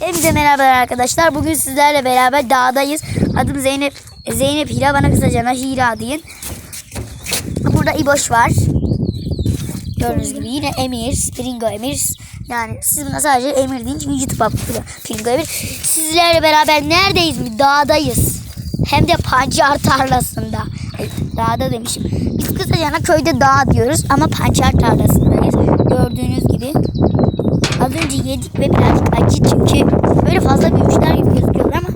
Hepinize merhabalar arkadaşlar. Bugün sizlerle beraber dağdayız. Adım Zeynep. Zeynep Hira. Bana kısaca Hira deyin. Burada İboş var. Gördüğünüz gibi yine Emir. Pringo Emir. Yani siz buna sadece Emir deyin. Çünkü YouTube atıyor. Pringo Emir. Sizlerle beraber neredeyiz mi? Dağdayız. Hem de pancar tarlasında. E, Dağda demişim. Biz kısaca köyde dağ diyoruz ama pancar tarlasındayız. Gördüğünüz gibi. Az önce yedik ve birazcık acı çünkü böyle fazla büyümüşler gibi gözüküyorlar ama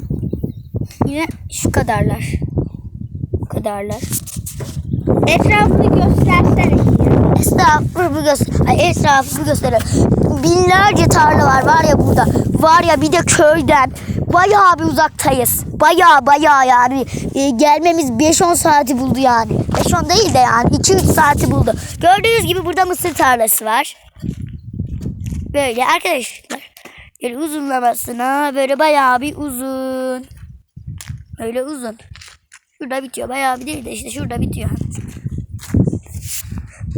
yine şu kadarlar. Bu kadarlar. Etrafını göstersene. Etrafı bir göster. Ay, etrafı bir göster. Binlerce tarla var var ya burada. Var ya bir de köyden. Bayağı bir uzaktayız. Bayağı bayağı yani. E, gelmemiz 5-10 saati buldu yani. 5-10 değil de yani 2-3 saati buldu. Gördüğünüz gibi burada mısır tarlası var. Böyle arkadaşlar. Böyle uzunlamasına böyle bayağı bir uzun. Böyle uzun. Şurada bitiyor. Bayağı bir değil de işte şurada bitiyor.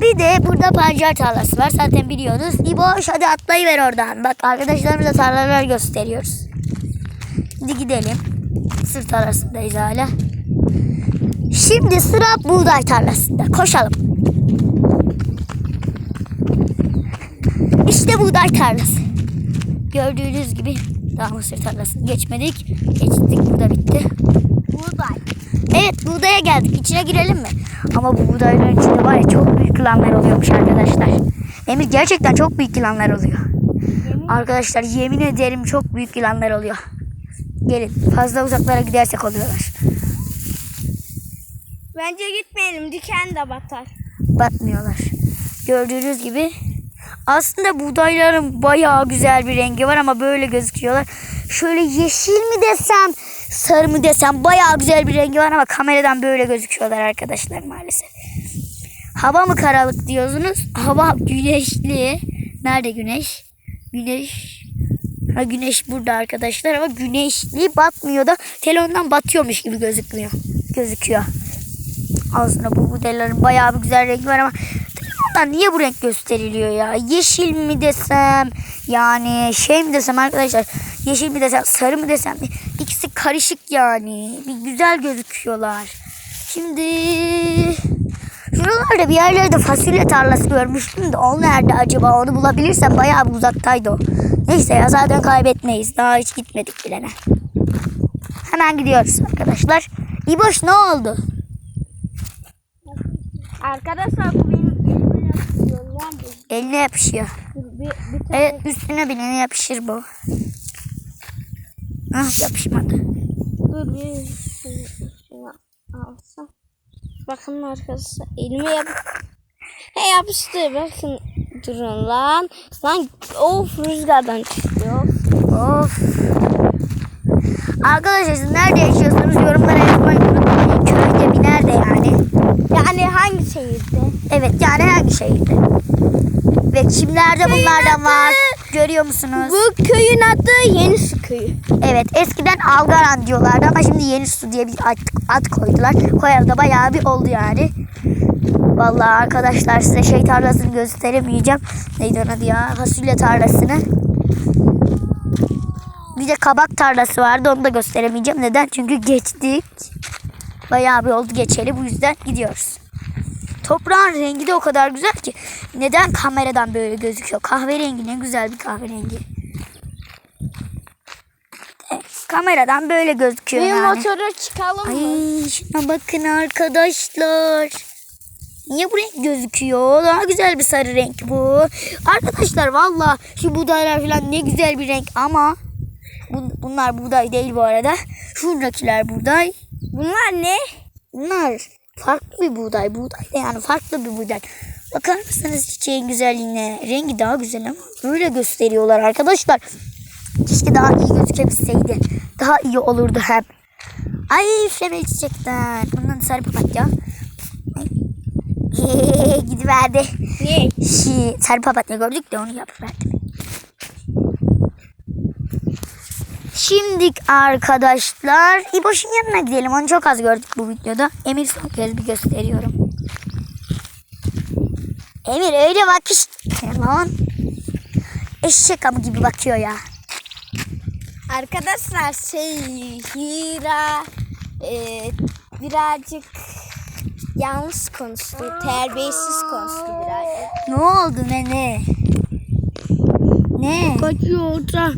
Bir de burada pancar tarlası var. Zaten biliyorsunuz. İboş hadi atlayıver oradan. Bak arkadaşlarımıza tarlalar gösteriyoruz. Hadi gidelim. Mısır tarlasındayız hala. Şimdi sıra buğday tarlasında. Koşalım. İşte buğday tarlası. Gördüğünüz gibi daha mısır tarlasını geçmedik. Geçtik burada bitti. Buğday. Evet buğdaya geldik. İçine girelim mi? Ama bu buğdayların içinde var ya çok büyük yılanlar oluyormuş arkadaşlar. Emir gerçekten çok büyük yılanlar oluyor. Arkadaşlar yemin ederim çok büyük yılanlar oluyor. Gelin fazla uzaklara gidersek oluyorlar. Bence gitmeyelim. Diken de batar. Batmıyorlar. Gördüğünüz gibi aslında buğdayların bayağı güzel bir rengi var ama böyle gözüküyorlar. Şöyle yeşil mi desem, sarı mı desem bayağı güzel bir rengi var ama kameradan böyle gözüküyorlar arkadaşlar maalesef. Hava mı karanlık diyorsunuz? Hava güneşli. Nerede güneş? Güneş. Ha güneş burada arkadaşlar ama güneşli batmıyor da telefondan batıyormuş gibi gözükmüyor. Gözüküyor. Aslında bu modellerin bayağı bir güzel rengi var ama telefondan niye bu renk gösteriliyor ya? Yeşil mi desem yani şey mi desem arkadaşlar yeşil mi desem sarı mı desem ikisi karışık yani bir güzel gözüküyorlar. Şimdi şuralarda bir yerlerde fasulye tarlası görmüştüm de o nerede acaba onu bulabilirsem bayağı bir uzaktaydı o. Neyse ya zaten kaybetmeyiz daha hiç gitmedik bilene. Hemen gidiyoruz arkadaşlar. İboş ne oldu? Arkadaşlar bu benim elime yapışıyor lan bu. Eline yapışıyor. Bir, bir tane Evet üstüne binene yapışır bu. Ah yapışmadı. dur bir şunu, alsam. Bakın arkadaşlar elime yap. He yapıştı bakın durun lan. Lan of rüzgardan çıkıyor. Of. Arkadaşlar siz nerede yaşıyorsunuz yorumlara yazmayı unutmayın. Köyde bir nerede yani? Yani hangi şehirde? Evet yani hangi şehirde? Ve kimlerde bunlardan var? Görüyor musunuz? Bu köyün adı Yenisu köyü. Evet eskiden Algaran diyorlardı ama şimdi Yeni Su diye bir ad, ad koydular. Koyalı da bayağı bir oldu yani. Vallahi arkadaşlar size şey tarlasını gösteremeyeceğim. Neydi onun adı ya? Fasulye tarlasını. Bir de kabak tarlası vardı onu da gösteremeyeceğim. Neden? Çünkü geçtik. Bayağı bir oldu geçeli bu yüzden gidiyoruz. Toprağın rengi de o kadar güzel ki. Neden kameradan böyle gözüküyor? Kahverengi ne güzel bir kahverengi. Kameradan böyle gözüküyor Benim yani. motora çıkalım mı? Ay şuna bakın arkadaşlar. Niye bu renk gözüküyor? Daha güzel bir sarı renk bu. Arkadaşlar valla şu buğdaylar falan ne güzel bir renk ama bun- bunlar buğday değil bu arada. Şuradakiler buğday. Bunlar ne? Bunlar farklı bir buğday. Buğday da yani farklı bir buğday. Bakar mısınız çiçeğin güzelliğine? Rengi daha güzel ama böyle gösteriyorlar arkadaşlar. Keşke daha iyi gözükebilseydi. Daha iyi olurdu hem. Ay üflemeli çiçekten. Bundan sarı papatya. Gidiverdi. Ne? Şi, sarı papatya gördük de onu yapıverdim. Şimdi arkadaşlar İboş'un yanına gidelim. Onu çok az gördük bu videoda. Emir son kez bir gösteriyorum. Emir öyle bak işte lan. Eşek amı gibi bakıyor ya. Arkadaşlar şey Hira e, birazcık yanlış konuştu. Terbiyesiz konuştu birazcık. Ne oldu ne ne? Ne? Kaçıyor tas.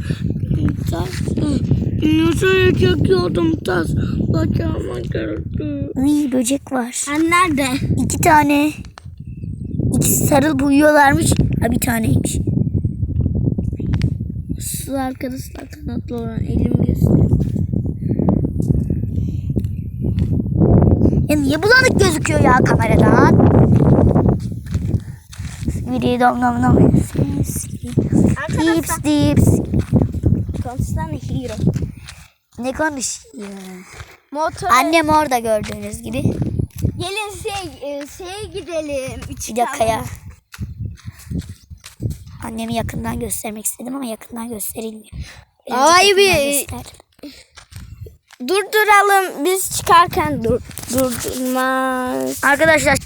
Tas. Nasıl çekiyordum tas. Bacağıma geldi. Iy, böcek var. Sen nerede? İki tane. İkisi sarılıp uyuyorlarmış. Ha bir taneymiş. Su arkadaşlar kanatlı olan elimi gösteriyor. Ya niye bulanık gözüküyor ya kameradan? Dom dom dom. Dips dips. Konuşsana Hiro. Ne konuşuyor? Motor. Annem orada gördüğünüz gibi. Gelin şey, e, şeye gidelim. Üç Bir dakika ya. Annemi yakından göstermek istedim ama yakından gösterilmiyor. Ay gösterdim. Durduralım. Biz çıkarken dur, durdurmaz. Arkadaşlar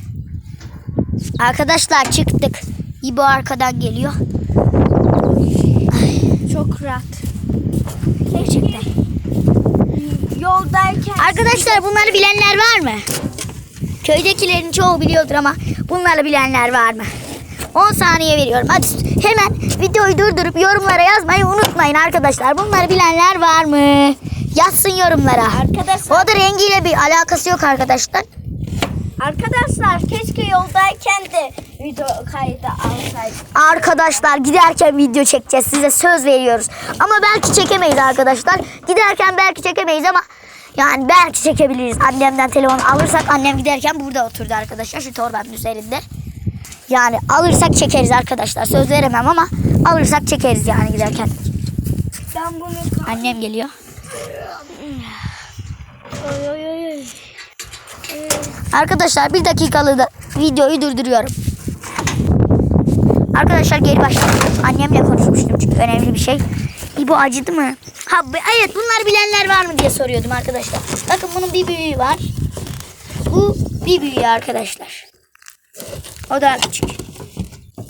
Arkadaşlar çıktık. İbo arkadan geliyor. Çok rahat. Gerçekten. Yoldayken Arkadaşlar bunları bilenler var mı? Köydekilerin çoğu biliyordur ama bunları bilenler var mı? 10 saniye veriyorum. Hadi hemen videoyu durdurup yorumlara yazmayı unutmayın arkadaşlar. Bunları bilenler var mı? Yazsın yorumlara. Arkadaşlar, O da rengiyle bir alakası yok arkadaşlar. arkadaşlar keşke yoldayken de video kaydı alsaydık. Arkadaşlar giderken video çekeceğiz. Size söz veriyoruz. Ama belki çekemeyiz arkadaşlar. Giderken belki çekemeyiz ama yani belki çekebiliriz. Annemden telefon alırsak annem giderken burada oturdu arkadaşlar. Şu torbanın üzerinde. Yani alırsak çekeriz arkadaşlar. Söz veremem ama alırsak çekeriz yani giderken. Ben bunu Annem geliyor. Oy oy oy. Arkadaşlar bir dakikalık da videoyu durduruyorum. Arkadaşlar geri başlayalım. Annemle konuşmuştum çünkü önemli bir şey. İbo acıdı mı? Ha evet bunlar bilenler var mı diye soruyordum arkadaşlar. Bakın bunun bir büyüğü var. Bu bir büyüğü arkadaşlar. O da küçük.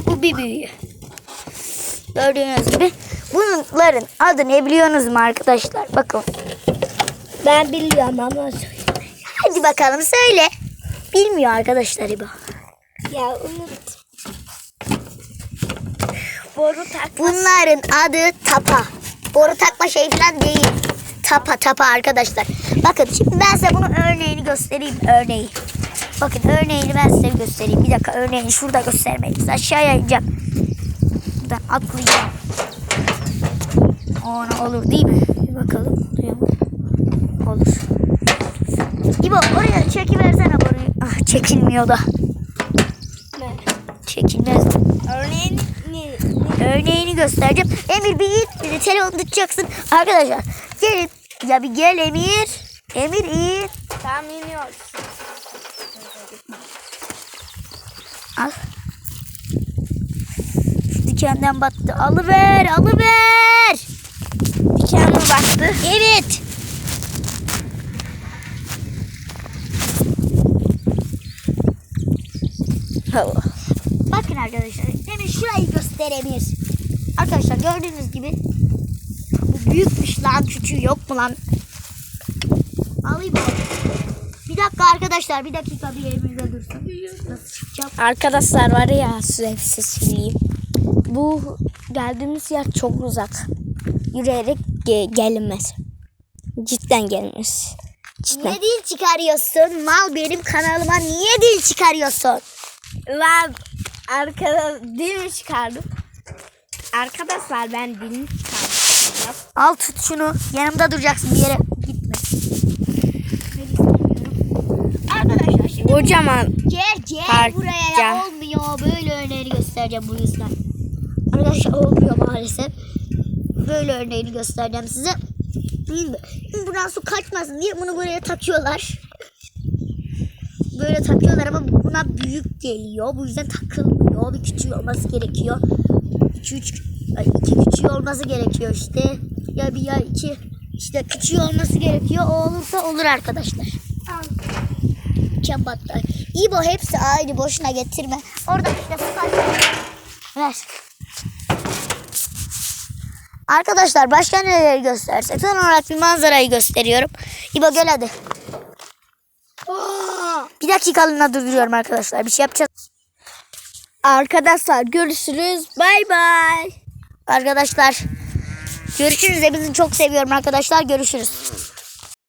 Bu bir büyüğü. Gördüğünüz gibi. Bunların adı ne biliyorsunuz mu arkadaşlar? Bakın. Ben biliyorum ama Hadi bakalım söyle. Bilmiyor arkadaşlar İbo. ya unut. Boru tak. Bunların adı tapa. Boru takma şey falan değil. Tapa tapa arkadaşlar. Bakın şimdi ben size bunun örneğini göstereyim. Örneği. Bakın örneğini ben size göstereyim. Bir dakika örneğini şurada göstermeliyiz. Aşağıya ineceğim. Buradan atlayacağım. Ona olur değil mi? Bir bakalım. Oluyor mu? Olur. İbo oraya çekiversene boruyu. Ah çekilmiyor da. Ne? Çekilmez. Örneğin ne? ne? Örneğini göstereceğim. Emir bir it, bir de telefonu tutacaksın. Arkadaşlar gelin. Ya bir gel Emir. Emir it. Tam iniyoruz. Al. Şu dikenden battı. Alıver, alıver. Diken mi baktı? Evet. Bakın arkadaşlar. Emir şurayı göster Emir. Arkadaşlar gördüğünüz gibi bu büyükmüş lan küçüğü yok mu lan? Alayım onu. Bir dakika arkadaşlar bir dakika bir elimizde dursun. Nasıl çıkacağım? Arkadaşlar var ya size söyleyeyim. Bu geldiğimiz yer çok uzak. Yürüyerek ge- gelinmez. Cidden gelmez. Cidden. Niye dil çıkarıyorsun? Mal benim kanalıma niye dil çıkarıyorsun? Ben arkada dil mi çıkardım? Arkadaşlar ben dilimi çıkardım. Al tut şunu. Yanımda duracaksın bir yere gitme. Arkadaşlar şimdi Kocaman. gel gel Parça. buraya ya. olmuyor. Böyle örneğini göstereceğim bu yüzden. Arkadaşlar olmuyor maalesef. Böyle örneğini göstereceğim size. Şimdi buradan su kaçmasın diye bunu buraya takıyorlar. Böyle takıyorlar ama buna büyük geliyor. Bu yüzden takılmıyor. Bir küçüğü olması gerekiyor. İki, üç, ay, iki küçüğü olması gerekiyor işte. Ya bir ya iki. İşte küçüğü olması gerekiyor. O olursa olur arkadaşlar. Çabatta. İbo hepsi aynı boşuna getirme. Orada işte. Ver. Arkadaşlar başka neleri göstersek? Son olarak bir manzarayı gösteriyorum. İbo gel hadi. Bir dakikalığına durduruyorum arkadaşlar. Bir şey yapacağız. Arkadaşlar görüşürüz. Bay bay. Arkadaşlar görüşürüz. Hepinizi çok seviyorum arkadaşlar. Görüşürüz.